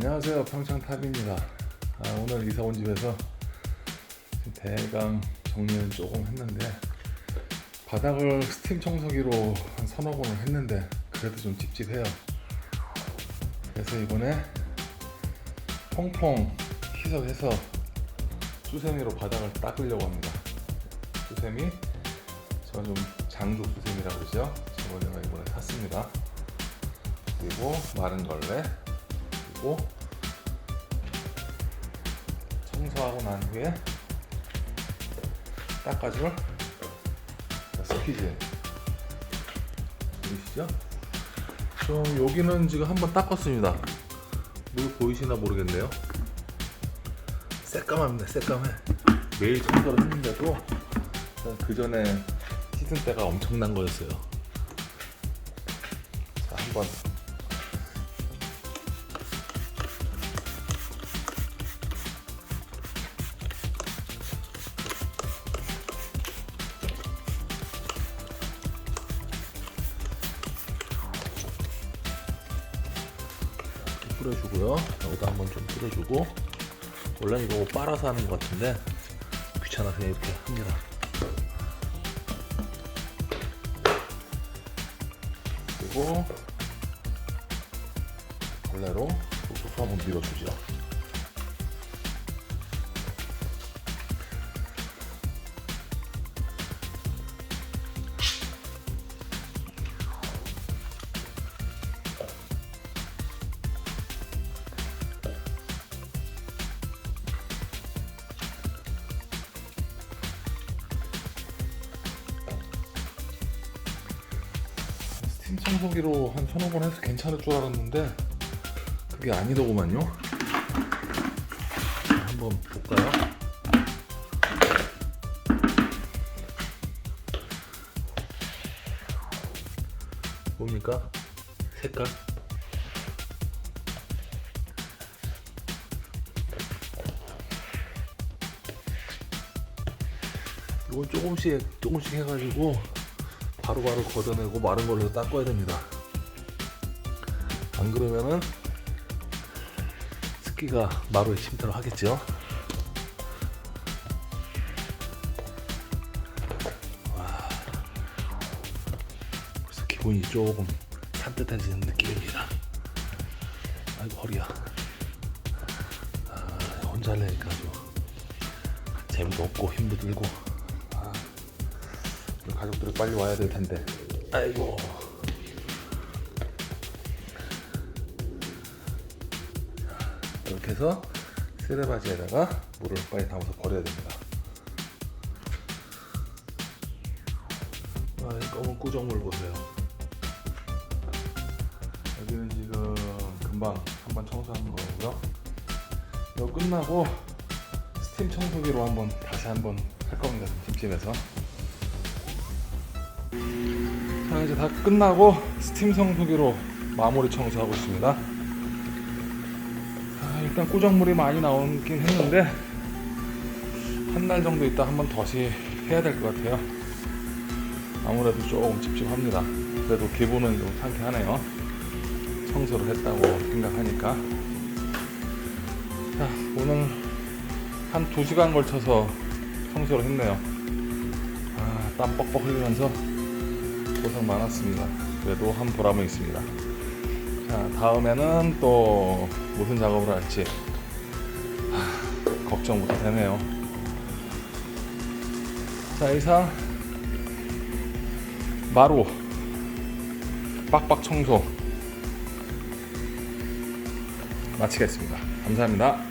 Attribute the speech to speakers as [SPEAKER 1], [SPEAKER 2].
[SPEAKER 1] 안녕하세요. 평창탑입니다. 아, 오늘 이사 온 집에서 대강 정리는 조금 했는데 바닥을 스팀 청소기로 한 서너 번을 했는데 그래도 좀 찝찝해요. 그래서 이번에 퐁퐁 희석해서 수세미로 바닥을 닦으려고 합니다. 수세미? 저는 좀 장조 수세미라고 그러죠? 저걸 제가 이번에 샀습니다. 그리고 마른 걸레 그리고 청소하고 난 후에 닦아줄 스피즈. 보이시죠? 좀 여기는 지금 한번 닦았습니다. 물 보이시나 모르겠네요. 새까맣네 새까매. 매일 청소를 했는데도 그 전에 씻은 때가 엄청난 거였어요. 자 한번 뿌려주고요. 여기다 한번 좀 뿌려주고 원래 이거 빨아서 하는 것 같은데 귀찮아서 이렇게 합니다. 그리고 걸레로 쏙쏙 한번 밀어주죠. 청소기로 한 서너 번 해서 괜찮을 줄 알았는데 그게 아니더구만요. 자, 한번 볼까요? 뭡니까? 색깔? 이건 조금씩 조금씩 해가지고 바로바로 걷어내고 마른 걸로 닦아야 됩니다. 안 그러면은 습기가 마루에 침투를 하겠죠. 와, 벌써 기분이 조금 산뜻해지는 느낌입니다. 아이고 허리야. 아, 혼자 하려니까 좀 재미도 없고 힘도 들고. 가족들이 빨리 와야 될 텐데. 아이고. 이렇게 해서 쓰레바지에다가 물을 빨리 담아서 버려야 됩니다. 아, 이 검은 꾸정물 보세요. 여기는 지금 금방 한번 청소하는 거고요. 이거 끝나고 스팀 청소기로 한번 다시 한번 할 겁니다. 집집에서. 자 이제 다 끝나고 스팀 청소기로 마무리 청소하고 있습니다. 아, 일단 꾸정물이 많이 나오긴 했는데 한달 정도 있다 한번 다시 해야 될 것 같아요. 아무래도 조금 찝찝합니다. 그래도 기분은 좀 상쾌하네요. 청소를 했다고 생각하니까. 자 오늘 한 2시간 걸쳐서 청소를 했네요. 아, 땀 뻑뻑 흘리면서 고생 많았습니다. 그래도 한 보람은 있습니다. 자, 다음에는 또 무슨 작업을 할지 하, 걱정부터 되네요. 자, 이상 마루 빡빡 청소 마치겠습니다. 감사합니다.